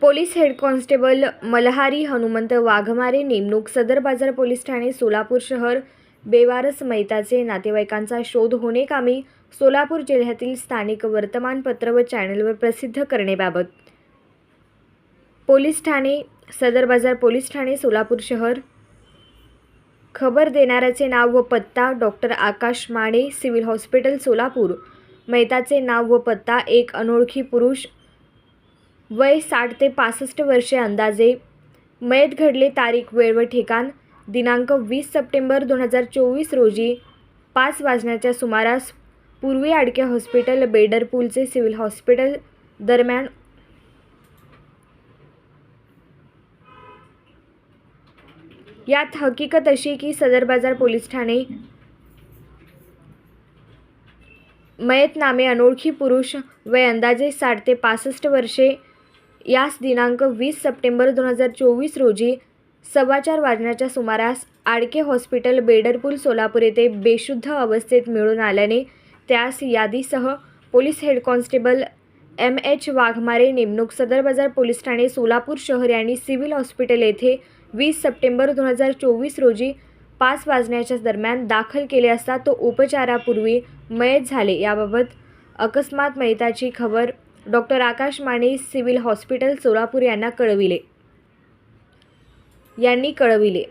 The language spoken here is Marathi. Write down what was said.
Police head constable Malhari Hanumant Waghmare नेमणूक सदर बाजार पोलीस ठाणे सोलापूर शहर बेवारस मैताचे नातेवाईकांचा शोध होणे कामी सोलापूर जिल्ह्यातील स्थानिक वर्तमानपत्र व चॅनलवर प्रसिद्ध करण्याबाबत. पोलीस ठाणे सदर बाजार पोलीस ठाणे सोलापूर शहर खबर देणाऱ्याचे नाव व पत्ता doctor Akash Mane civil hospital Solapur. मैताचे नाव व पत्ता एक अनोळखी पुरुष वय साठ ते पासष्ट वर्षे अंदाजे. मयत घडले तारीख वेळ व ठिकाण दिनांक वीस सप्टेंबर दोन हजार चोवीस रोजी पाच वाजण्याच्या सुमारास पूर्वी आडके हॉस्पिटल बेडरपूलचे सिव्हिल हॉस्पिटल दरम्यान यात हकीकत अशी की सदर बाजार पोलीस ठाणे मयत नामे अनोळखी पुरुष वय अंदाजे साठ ते पासष्ट वर्षे यास दिनांक वीस सप्टेंबर दोन हजार चोवीस रोजी सव्वा चार वाजण्याच्या सुमारास आडके हॉस्पिटल बेडरपूल सोलापूर येथे बेशुद्ध अवस्थेत मिळून आल्याने त्यास यादीसह police head constable M H Waghmare नेमणूक सदर बाजार पोलीस ठाणे सोलापूर शहर आणि सिव्हिल हॉस्पिटल येथे वीस सप्टेंबर दोन हजार चोवीस रोजी पाच वाजण्याच्या दरम्यान दाखल केले असता तो उपचारापूर्वी मयत झाले. याबाबत अकस्मात मयताची खबर doctor Akash Mane civil hospital Solapur यांना कळविले. यांनी कळविले.